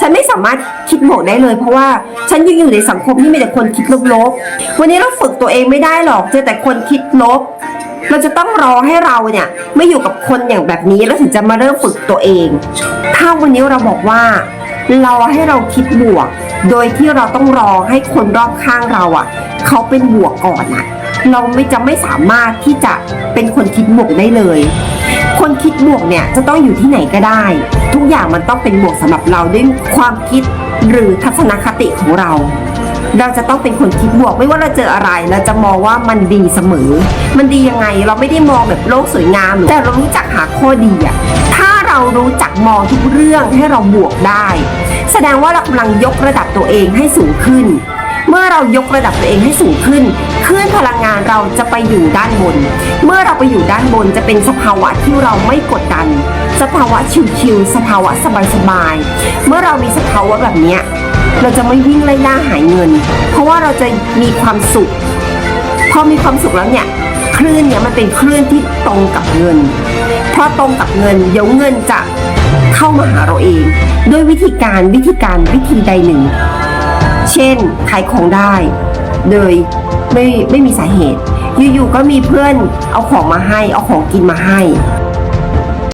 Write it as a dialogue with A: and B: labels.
A: ฉันไม่สามารถคิดบวกได้เลย เพราะว่าฉันยังอยู่ในสังคมที่มีแต่คนคิดลบๆ วันนี้เราฝึกตัวเองไม่ได้หรอกเจอแต่คนคิดลบ เราจะต้องรอให้เราเนี่ยไม่อยู่กับคนอย่างแบบนี้แล้วถึงจะมาเริ่มฝึกตัวเอง ถ้าวันนี้เราบอกว่า เราให้เราคิดบวก โดยที่เราต้องรอให้คนรอบข้างเราอะ เขาเป็นบวกก่อนอะ เราไม่จะไม่สามารถที่จะเป็นคนคิดบวกได้เลย คนคิดบวกเนี่ยจะต้องอยู่ที่ไหนก็ได้ ทุกอย่างมันต้องเป็นบวกสำหรับเราด้วยความคิดหรือทัศนคติของเรา เราจะต้องเป็นคนคิดบวกไม่ว่าเราเจออะไรเราจะมองว่ามันดีเสมอ มันดียังไงเราไม่ได้มองแบบโลกสวยงามหรือแต่เรารู้จักหาข้อดีอะถ้าเรารู้จักมองทุกเรื่องให้เราบวกได้ แสดงว่าเรากำลังยกระดับตัวเองให้สูงขึ้น เมื่อเรายกระดับตัวเองให้สูงขึ้นคลื่นพลังงานเราจะไปอยู่ด้านบน เมื่อเราไปอยู่ด้านบนจะเป็นสภาวะที่เราไม่กดดัน สภาวะชิลๆสภาวะสบายๆเมื่อเรามีสภาวะแบบนี้เราจะไม่วิ่งไล่ล่าหายเงิน เพราะว่าเราจะมีความสุข พอมีความสุขแล้วเนี่ยคลื่นเนี่ยมันเป็นคลื่นที่ตรงกับเงิน เพราะตรงกับเงินเดี๋ยวเงินจะเข้ามาหาเราเอง ด้วยวิธีการวิธีการวิธีใดหนึ่ง เช่นขายของได้ โดยไม่ไม่มีสาเหตุ อยู่ๆก็มีเพื่อนเอาของมาให้ เอาของกินมาให้